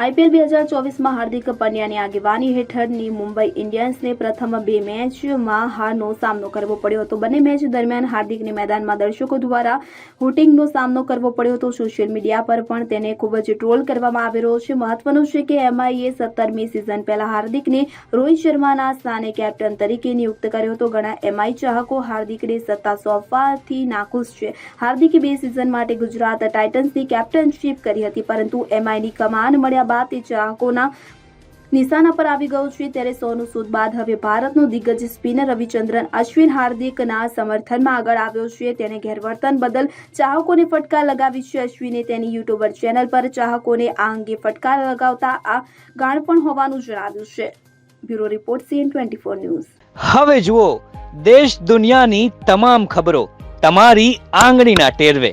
IPL બે હજાર ચોવીસમાં હાર્દિક પંડ્યાની આગેવાની હેઠળની મુંબઈ ઇન્ડિયન્સને પ્રથમ બે મેચમાં હારનો સામનો કરવો પડ્યો હતો. બંને મેચ દરમિયાન હાર્દિકને મેદાનમાં દર્શકો દ્વારા હુટિંગનો સામનો કરવો પડ્યો હતો. સોશિયલ મીડિયા પર પણ તેને ખૂબ જ ટ્રોલ કરવામાં આવી રહ્યો છે. મહત્વનું છે કે એમઆઈએ સત્તરમી સિઝન પહેલા હાર્દિકને રોહિત શર્માના સ્થાને કેપ્ટન તરીકે નિયુક્ત કર્યો હતો. ઘણા એમઆઈ ચાહકો હાર્દિકને સત્તા સોંપવાથી નાખુશ છે. હાર્દિકે બે સિઝન માટે ગુજરાત ટાઇટન્સની કેપ્ટનશીપ કરી હતી, પરંતુ એમઆઈની કમાન મળ્યા બાદ તે ચાહકોના નિશાના પર આવી ગયું છે. ત્યારે સોનું સૂદ બાદ હવે ભારતનો દિગ્ગજ સ્પિનર રવિચંદ્રન અશ્વિન હાર્દિકના સમર્થનમાં આગળ આવ્યો છે. તેને ગેરવર્તન બદલ ચાહકોને ફટકાર લગાવી છે. અશ્વિને તેની યુટ્યુબર ચેનલ પર ચાહકોને આ અંગે ફટકાર લગાવતા આ ગાણપણ હોવાનું જણાવ્યું છે. Bureau report CN twenty news. હવે જુઓ, દેશ દુનિયાની તમામ ખબરો તમારી આંગળીના ટેરવે.